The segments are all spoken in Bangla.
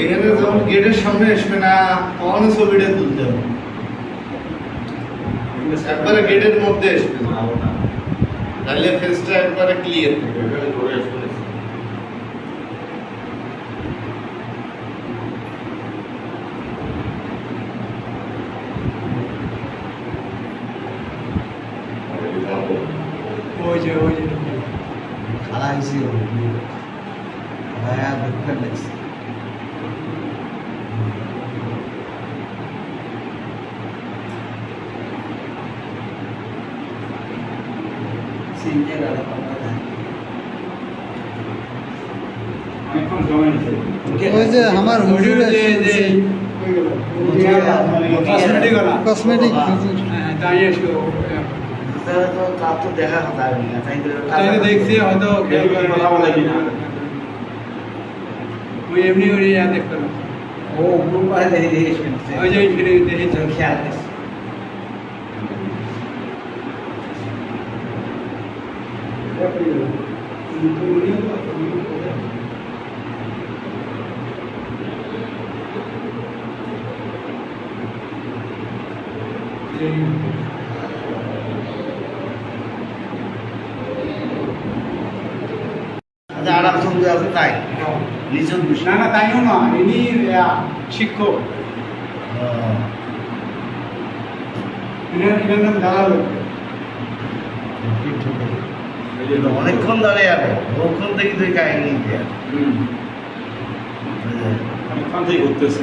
এখানে যখন গেটের সামনে আসবে না তখন ছবিটা তুলতে হবে। একবারে গেটের মধ্যে আসবে। না তাহলে ফেসটা একবারে ক্লিয়ার থাকবে। ওই যে খালা হয়েছে হ্যাঁ দেখতে লাগছে সিনজে গেল অনেকক্ষণ সময় নিচ্ছে ওই যে আমার হুজুর কসমেটিক হ্যাঁ দেখছি হয়তো এমনি করে দেখতে না ও গ্রুপ আছে দেখে দেখে শুনছে ওই যে ফিরে দেখি তো খেয়াল করছে আচ্ছা আরাম সঙ্গে আছে তাই? নিজের না না তাইও ইনি শিক্ষক। অনেকক্ষণ দাঁড়িয়ে যাবে ওখান থেকে তুই কাহিনী অনেকক্ষণ থেকে ঘুরতেছে।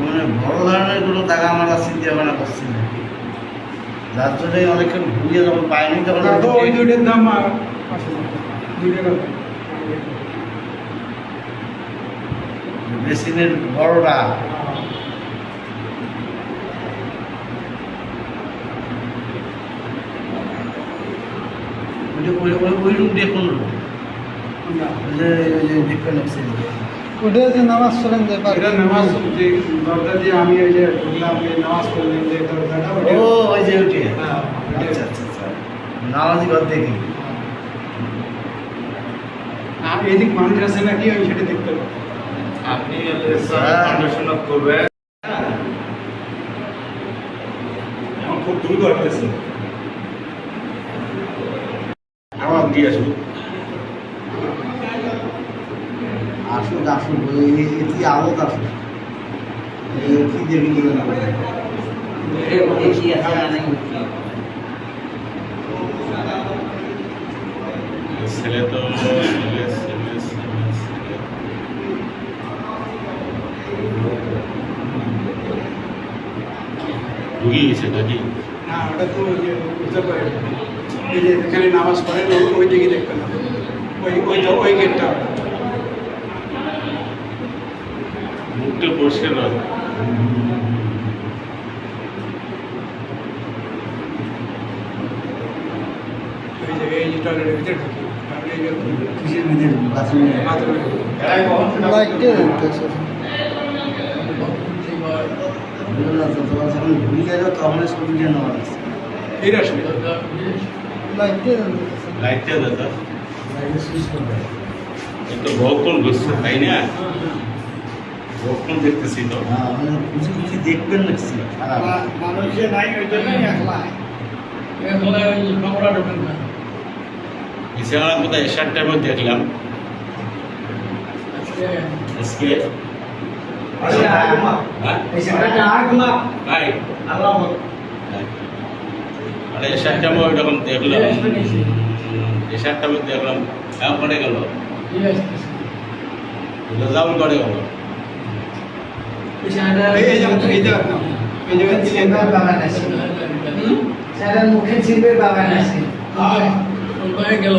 মানে বড় ধরনের কোনো টাকা আমরা চিন্তা ভাবনা করছি না। জন্যই অনেকক্ষণ ঘুরিয়ে যখন পাইনি তখন তো ওই দুইটার দাম আর টাকা। মেশিনের ওইটা ওই রুম দিয়ে কোন রুম যে ওটা যে নামাজ পড়েন যে পারে এটা নামাজ যে দরজা দিয়ে আমি ওই যে ঢুকলাম যে নামাজ পড়লাম যে দরজাটা ও ওই যে ওইটা হ্যাঁ, আচ্ছা আচ্ছা আচ্ছা। নামাজি ঘর দেখি আর এদিক মানুষ আছে নাকি আমি সেটা দেখতে পাবো। আপনি পড়াশোনা করবেন। এখন খুব দ্রুত হাঁটতেছে আমার দিয়ে আসব আসুক আসুক এটি আলোক আসুক এই কি দেখি নিয়ে না ছেলে তো ঢুকিয়ে গেছে নাকি ওটা তো ওই যে এখানে নামাজ পড়েন ওই- ওই দিকে দেখতে না ওই ওই ওই গেটটা মুখটা পরিষ্কার নয় ওই যে এই যে টয়লেটের ভিতরে ঢুকি তারপরে এই যে কিসের মধ্যে বাথরুমে বাথরুমে লাইটে দেখতেছে তোমার যখন ঘুরে যাবে তখন ছবিটা নেওয়া আছে এই আসবে লাইটে লাইটটা দাদা একটু ভক্ষণ ঘুরছে তাই না? ভক্ষণ দেখতেছি তো। হ্যাঁ মানে খুঁজি খুঁজি দেখবেন লাগছি খারাপ। মানুষে নাই ওই জন্যই একলা। এছাড়া কোথায় এশার টাইমও দেখলাম। আজকে হ্যাঁ? ভাই আরে এশার টাইমও দেখলাম। এশার দেখলাম হ্যাঁ পড়ে গেল। রেজাউল করে গেল। এই এই যে এই যে এই জায়গায় দিলেন মুখে ছিলবে বাবা নাসি গেল।